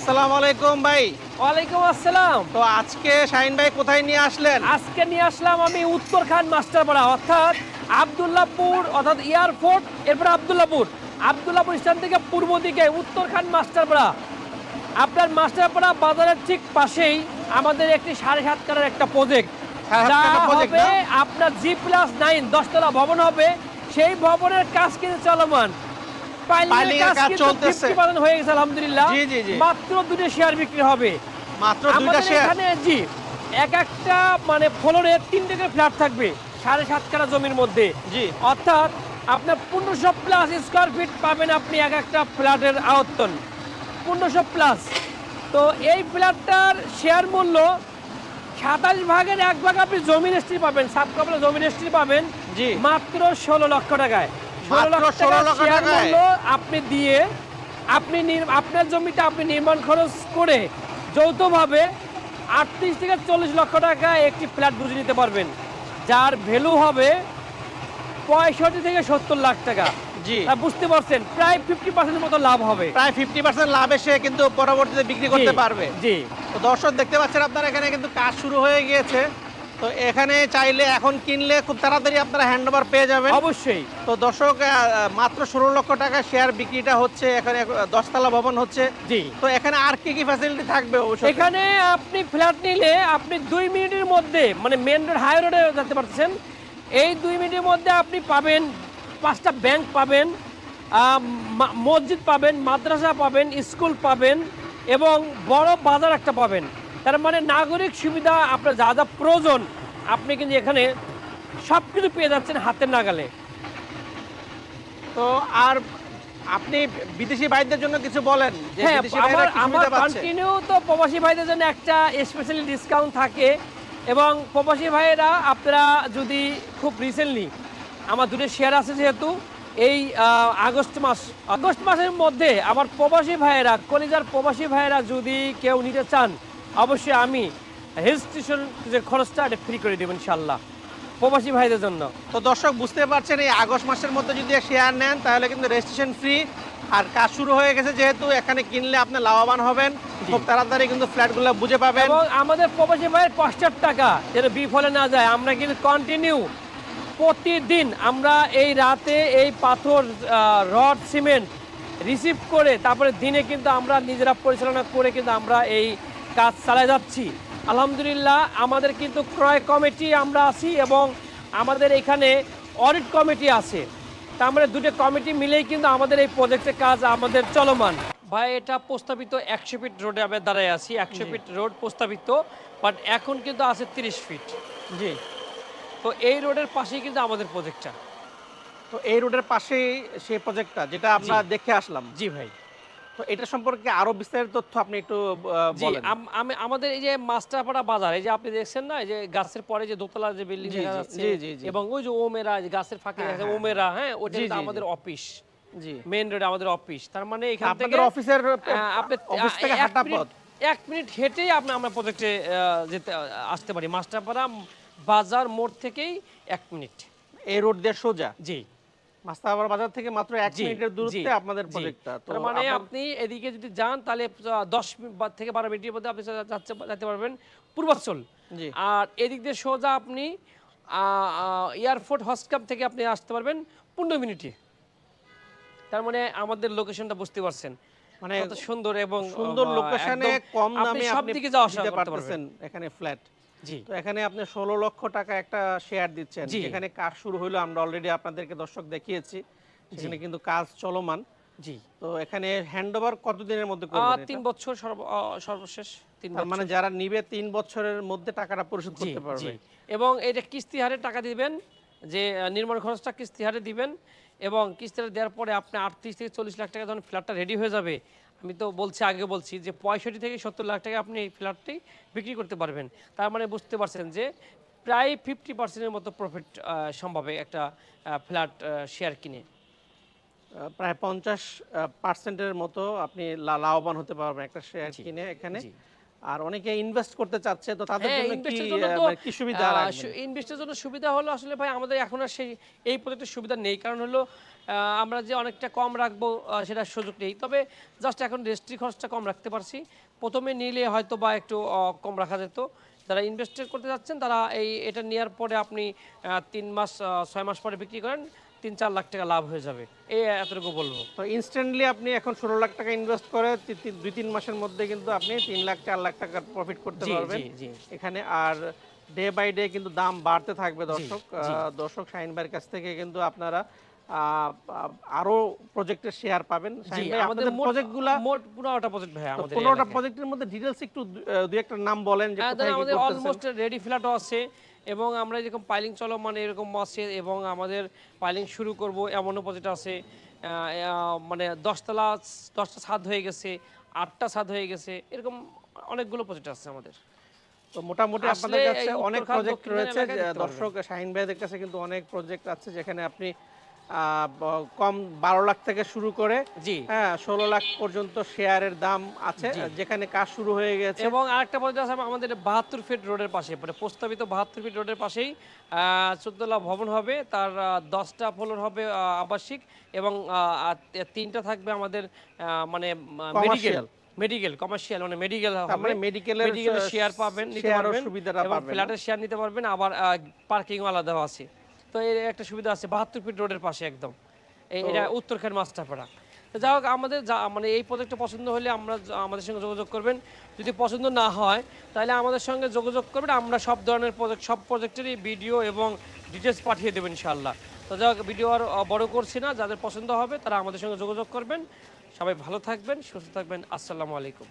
আসসালামু আলাইকুম ভাই। ওয়ালাইকুম আসসালাম। তো আজকে শাহিন ভাই কোথায় নিয়ে আসলেন? আজকে নিয়ে আসলাম আমি উত্তরখান মাস্টারপাড়া অর্থাৎ আবদুল্লাপুর অর্থাৎ এয়ারপোর্ট এরপর আবদুল্লাপুর। আবদুল্লাপুর স্টেশন থেকে পূর্ব দিকে উত্তরখান মাস্টারপাড়া। আপনার মাস্টারপাড়া বাজারের ঠিক পাশেই আমাদের একটি সাড়ে সাত কাটার একটা প্রজেক্ট যা হবে আপনার জি প্লাস নাইন দশতলা ভবন হবে। সেই ভবনের কাজ কিন্তু চলমান। পাইলিং এর কাজ কাজ চলতেছে। হয়ে গেছে আলহামদুলিল্লাহ। জি, জি, জি। মাত্র দুটো শেয়ার বিক্রি হবে। মাত্র দুইটা শেয়ার এখানে জি এক একটা মানে ফ্লোরে তিনটে করে ফ্ল্যাট থাকবে সাড়ে সাত কাঠা জমির মধ্যে। জি। অর্থাৎ আপনার পনেরোশো প্লাস স্কোয়ার ফিট পাবেন আপনি এক একটা ফ্ল্যাটের আয়তন পনেরোশো প্লাস তো এই ফ্ল্যাটটার শেয়ার মূল্য সাতাশ ভাগের এক ভাগ আপনি জমি রেজিস্ট্রি পাবেন সাত কাপড়ে জমি রেজিস্ট্রি পাবেন জি। মাত্র ষোলো লক্ষ টাকায়। ষোলো মাত্র লক্ষ 16 টাকা লক্ষ শেয়ার টাকায়? মূল্য আপনি দিয়ে আপনি আপনার জমিটা আপনি নির্মাণ খরচ করে যৌথভাবে আটত্রিশ থেকে চল্লিশ লক্ষ টাকা একটি ফ্ল্যাট বুঝে নিতে পারবেন যার ভ্যালু হবে পঁয়ষট্টি থেকে সত্তর লাখ টাকা। জি। বুঝতে পারছেন প্রায় ফিফটি পার্সেন্ট মতো লাভ হবে। প্রায় ফিফটি পার্সেন্ট লাভ এসে কিন্তু পরবর্তীতে বিক্রি করতে পারবে। জি। তো দর্শক দেখতে পাচ্ছেন আপনারা এখানে কিন্তু কাজ শুরু হয়ে গিয়েছে। তো এখানে চাইলে এখন কিনলে খুব তাড়াতাড়ি আপনারা হ্যান্ড ওভার পেয়ে যাবেন। অবশ্যই। তো দর্শক মাত্র ষোলো লক্ষ টাকা শেয়ার বিক্রিটা হচ্ছে এখানে দশতলা ভবন হচ্ছে। জি। তো এখানে আর কি কি ফ্যাসিলিটি থাকবে অবশ্যই? এখানে আপনি ফ্ল্যাট নিলে আপনি দুই মিনিটের মধ্যে মানে মেন রোড হাই রোডে যেতে পারছেন এই দুই মিনিটের মধ্যে আপনি পাবেন পাঁচটা ব্যাংক পাবেন মসজিদ পাবেন মাদ্রাসা পাবেন স্কুল পাবেন এবং বড় বাজার একটা পাবেন। তার মানে নাগরিক সুবিধা আপনার যা যা প্রয়োজন আপনি কিন্তু এখানে সব কিছু পেয়ে যাচ্ছেন হাতের নাগালে তো আর আপনি বিদেশি ভাইদের জন্য কিছু বলেন হ্যাঁ আমার? কন্টিনিউ তো প্রবাসী ভাইদের জন্য একটা স্পেশালি ডিসকাউন্ট থাকে এবং প্রবাসী ভাইয়েরা আপনারা যদি খুব রিসেন্টলি আমার দুটো শেয়ার আছে যেহেতু এই আগস্ট মাস আগস্ট মাসের মধ্যে আমার প্রবাসী ভাইয়েরা কলিজার প্রবাসী ভাইয়েরা যদি কেউ নিতে চান অবশ্যই আমি রেজিস্ট্রেশন যে খরচটা এটা ফ্রি করে দেবেন ইনশাল্লাহ প্রবাসী ভাইদের জন্য। তো দর্শক বুঝতে পারছেন এই আগস্ট মাসের মধ্যে যদি শেয়ার নেন তাহলে কিন্তু রেজিস্ট্রেশন ফ্রি আর কাজ শুরু হয়ে গেছে যেহেতু এখানে কিনলে আপনি লাভবান হবেন। খুব তাড়াতাড়ি কিন্তু ফ্ল্যাটগুলো বুঝে পাবেন। এবং আমাদের প্রবাসী ভাইয়ের কষ্টের টাকা যেন বিফলে না যায় আমরা কিন্তু কন্টিনিউ প্রতিদিন আমরা এই রাতে এই পাথর রড সিমেন্ট রিসিভ করে তারপরে দিনে কিন্তু আমরা নিজেরা পরিচালনা করে কিন্তু আমরা এই কাজ চালিয়ে যাচ্ছি। আলহামদুলিল্লাহ আমাদের কিন্তু ক্রয় কমিটি আমরা আছি এবং আমাদের এখানে অডিট কমিটি আছে। তার মানে দুটো কমিটি মিলেই কিন্তু আমাদের এই প্রজেক্টের কাজ আমাদের চলমান। ভাই এটা প্রস্তাবিত একশো ফিট রোডে আমরা দাঁড়ায় আছি। একশো ফিট রোড প্রস্তাবিত বাট এখন কিন্তু আছে তিরিশ ফিট। জি। তো এই রোডের পাশেই কিন্তু আমাদের প্রজেক্টটা। তো এই রোডের পাশেই সেই প্রজেক্টটা যেটা আমরা দেখে আসলাম। জি ভাই। তো এটা সম্পর্কে আরও বিস্তারিত তথ্য আপনি একটু বলেন। আমি আমাদের এই যে মাস্টারপাড়া বাজার এই যে আপনি দেখছেন না এই যে গাছের পরে যে দোতলা যে বিল্ডিং দেখা যাচ্ছে। এবং ওই যে ওমেরা গাছের ফাঁকে হ্যাঁ, হ্যাঁ, ওমেরা হ্যাঁ। ওটা জি, জি। আমাদের অফিস জি। মেইন রোডে আমাদের অফিস তার মানে এখান থেকে আপনাদের অফিসের আপনি অফিস থেকে হাঁটা পথ। এক মিনিট হেঁটেই আপনি আমরা প্রজেক্টে যেতে আসতে পারি। মাস্টারপাড়া বাজার মোড় থেকেই এক মিনিট এই রোড দিয়ে সোজা? জি। মাস্তাবার বাজার থেকে মাত্র এক মিনিটের দূরত্বে আপনাদের প্রজেক্টটা তো মানে আপনি এদিকে যদি যান তাহলে দশ থেকে বারো মিনিটের মধ্যে আপনি যেতে পারবেন পূর্বাঞ্চল। জি। আর এদিক দিয়ে সোজা আপনি এয়ারপোর্ট হসকাপ থেকে আপনি আসতে পারবেন পনেরো মিনিটে। তার মানে আমাদের লোকেশনটা বুঝতে পারছেন। মানে সুন্দর এবং সুন্দর লোকেশনে কম আপনি দামে সব আপনি দিকে যাওয়া আসা করতে পারবেন। এখানে ফ্ল্যাট তো এখানে আপনি ষোলো লক্ষ টাকা একটা শেয়ার দিচ্ছেন। এখানে কাজ শুরু হলো আমরা অলরেডি আপনাদেরকে দর্শক দেখিয়েছি। সেখানে কিন্তু কাজ চলমান। জি। তো এখানে হ্যান্ড ওভার কতদিনের মধ্যে করবেন তিন বছর সর্ব- সর্বশেষ তিন মানে যারা নিবে তিন বছরের মধ্যে টাকাটা পরিশোধ করতে পারবে। এবং এটা কিস্তি হারে টাকা দিবেন যে নির্মাণ খরচটা কিস্তি হারে দিবেন এবং কিস্তি হারে দেওয়ার পরে আপনি আটত্রিশ থেকে চল্লিশ লাখ টাকা যখন ফ্ল্যাটটা রেডি হয়ে যাবে আমি তো বলছি আগে বলছি যে পঁয়ষট্টি থেকে সত্তর লাখ টাকা আপনি এই ফ্ল্যাটটি বিক্রি করতে পারবেন। তার মানে বুঝতে পারছেন যে প্রায় ফিফটি পার্সেন্টের মতো প্রফিট সম্ভব একটা ফ্ল্যাট শেয়ার কিনে। প্রায় পঞ্চাশ পার্সেন্টের মতো আপনি লাভবান হতে পারবেন একটা শেয়ার কিনে এখানে। আর অনেকে ইনভেস্ট করতে চাচ্ছে তো তাদের হ্যাঁ জন্য কি মানে কি সুবিধা রাখবেন? ইনভেস্টের জন্য সুবিধা হলো আসলে ভাই আমাদের এখন আর সেই এই প্রজেক্টের সুবিধা নেই। কারণ হলো আমরা যে অনেকটা কম রাখব সেটা সুযোগ নেই। তবে জাস্ট এখন রেজিস্ট্রি খরচটা কম রাখতে পারছি। প্রথমে নিলে হয়তো বা একটু কম রাখা যেত। যারা ইনভেস্ট করতে যাচ্ছেন তারা এই এটা নেওয়ার পরে আপনি তিন মাস ছয় মাস পরে বিক্রি করেন। তিন চার লাখ টাকা লাভ হয়ে যাবে। এই এতটুকু বলব। তো ইনস্ট্যান্টলি আপনি এখন ষোলো লাখ টাকা ইনভেস্ট করে দুই তিন মাসের মধ্যে কিন্তু আপনি তিন লাখ চার লাখ টাকা প্রফিট করতে পারবেন। এখানে আর ডে বাই ডে কিন্তু দাম বাড়তে থাকবে দর্শক। দর্শক শাহিন ভাইয়ের কাছ থেকে কিন্তু আপনারা আরও প্রজেক্টের শেয়ার পাবেন আমাদের প্রজেক্টগুলা মোট পনেরোটা প্রজেক্ট ভাই আমাদের এই পনেরোটা এলাকায়। প্রজেক্টের মধ্যে একটু দুই একটা নাম বলেন যে হ্যাঁ, আমাদের অলমোস্ট রেডি ফ্ল্যাটও আছে এবং আমরা যেরকম পাইলিং চলমান এরকম আছে এবং আমাদের পাইলিং শুরু করব এমনও প্রজেক্ট আছে মানে দশতলা দশটা ছাদ হয়ে গেছে আটটা ছাদ হয়ে গেছে এরকম অনেকগুলো প্রজেক্ট আছে আমাদের তো মোটামুটি আপনাদের কাছে অনেক প্রজেক্ট রয়েছে। দর্শক শাহিন ভাইদের কাছে কিন্তু অনেক প্রজেক্ট আছে যেখানে আপনি কম বারো লাখ থেকে শুরু করে জি। হ্যাঁ ষোলো লাখ পর্যন্ত শেয়ারের দাম আছে যেখানে কাজ শুরু হয়ে গেছে। এবং আরেকটা প্রজেক্ট আছে আমাদের বাহাত্তর ফিট রোডের পাশে মানে প্রস্তাবিত বাহাত্তর ফিট রোডের পাশেই চোদ্দলা ভবন হবে তার দশটা ফ্লোর হবে আবাসিক এবং তিনটা থাকবে আমাদের মানে মেডিকেল মেডিকেল কমার্শিয়াল মানে মেডিকেল মানে মেডিকেলের মেডিকেলের শেয়ার পাবেন নিতে পারবেন সুবিধাটা পাবেন। ফ্ল্যাটের শেয়ার নিতে পারবেন আবার পার্কিং আলাদা আছে। তো এর একটা সুবিধা আছে বাহাত্তর ফিট রোডের পাশে একদম। এই- এটা উত্তরখান মাস্টারপাড়া তো যাই হোক আমাদের যা মানে এই প্রজেক্টটা পছন্দ হলে আমরা আমাদের সঙ্গে যোগাযোগ করবেন। যদি পছন্দ না হয় তাহলে আমাদের সঙ্গে যোগাযোগ করবেন। আমরা সব ধরনের প্রজেক্ট সব প্রজেক্টেরই ভিডিও এবং ডিটেলস পাঠিয়ে দেবেন ইনশাল্লাহ তো যাই হোক ভিডিও আর বড় করছি না যাদের পছন্দ হবে তারা আমাদের সঙ্গে যোগাযোগ করবেন। সবাই ভালো থাকবেন সুস্থ থাকবেন। আসসালামু আলাইকুম।